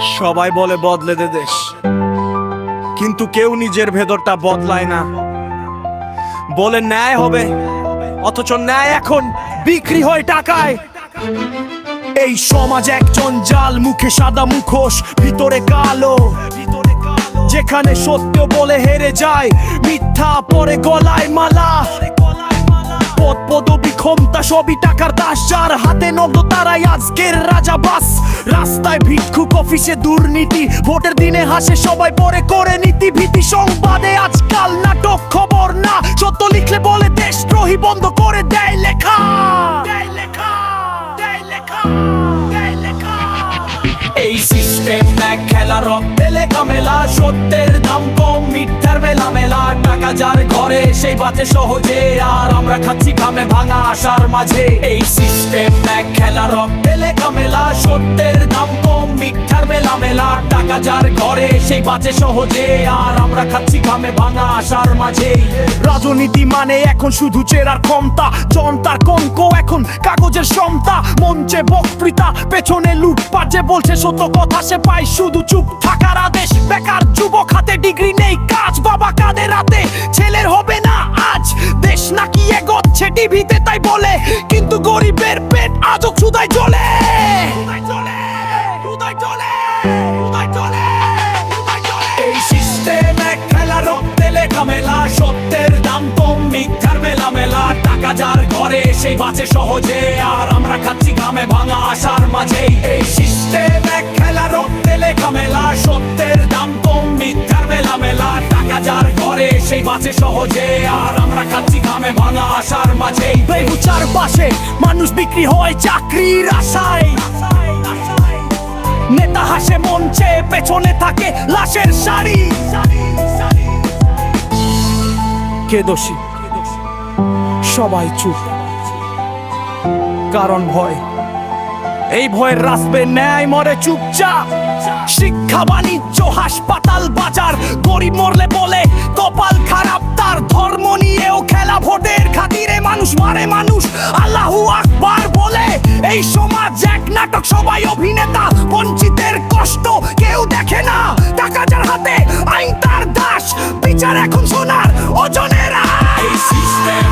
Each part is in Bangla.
সবাই বলে বদলে দে দেশ। কিন্তু কেউ নিজের ভেতরটা বদলায় না। বলে ন্যায় হবে, অথচ ন্যায় এখন বিক্রি হয় টাকায়। এই সমাজ একজন জাল, মুখে সাদা মুখোশ, ভিতরে কালো। যেখানে সত্য বলে হেরে যায়, মিথ্যা পরে গলায় মালা। ক্ষমতা সবই টাকার দাস, যার হাতে নগদ তারাই আজকের রাজা বাস। রাস্তায় ভিক্ষুক অফিসে দুর্নীতি, ভোটের দিনে হাসে সবাই পরে করে নীতি ভীতি সংবাদে। আজকাল নাটক খবর না, সত্য লিখলে বলে দেশদ্রোহী বন্ধ করে দেয় লেখা। এই সিস্টেম খেলা, রক্তে লেখা মেলা, সত্যের যার সেই বাঁচে সহজে আর আমরা খাচ্ছি ঘামে ভাঙা আশার মাঝে। এই সিস্টেম এক খেলা রক্তে লেখা মেলা সত্যের দাম কম, মিথ্যার মেলা মেলা টাকা যার ঘরে, সেই বাঁচে সহজে আর আমরা খাচ্ছি ঘামে ভাঙা আশার মাঝে। রাজনীতি মানে এখন শুধু চেরার ক্ষমতা, জনতার কঙ্ক এখন কাগজের সমতা, মঞ্চে বক্তৃতা, পেছনে লুটপাট, যে বলছে সত্য কথা, সে পায় শুধু চুপ থাকার আদেশ। বেকার যুবক হাতে ডিগ্রি নেই। টিভিতে তাই বলে, কিন্তু গরিবের পেট আজও ক্ষুদায় চলে। যার ঘরে, সেই বাঁচে সহজে, আর আমরা খাচ্ছি ঘামে ভাঙা আশার মাঝে এই সিস্টেম এক সত্যের দাম কম, মিথ্যার মেলা মেলা টাকা যার ঘরে, সেই বাঁচে সহজে আশার মাঝে বেগুচার পাশে মানুষ বিক্রি হয় চাকরির আশায়। নেতা হাসে মঞ্চে পেছনে থাকে লাশের কে দোষী? সবাই চুপ। কারণ ভয়। এই ভয়ের রাসবে ন্যায় মরে চুপচাপ। শিক্ষা, বাণিজ্য, হাসপাতাল, বাজার, গরিব মরলে বলে, কপাল খারাপ, তার ধর্ম নিয়েও খেলা ভোটের খাতিরে মানুষ মারে মানুষ। আল্লাহু আকবার বলে, এই সমাজ এক নাটক, সবাই অভিনেতা। বঞ্চিতের কষ্ট কেউ দেখে না। টাকা যার হাতে, আইন তার দাস। বিচার এখন সোনার ওজনের এই সিস্টেম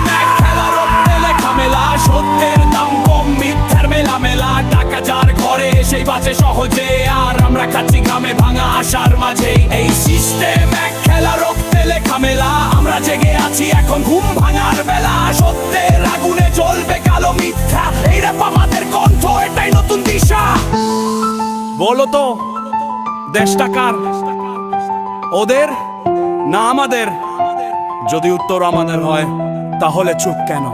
সহজে। আর আমরা খাচ্ছি ঘামে ভাঙা আশার মাঝে। এই সিস্টেম এক রক্তে লেখা মেলা আমরা জেগে আছি এখন ঘুম ভাঙার বলো তো দেশটা কার? ওদের না আমাদের? যদি উত্তর আমাদের হয় তাহলে চুপ কেন?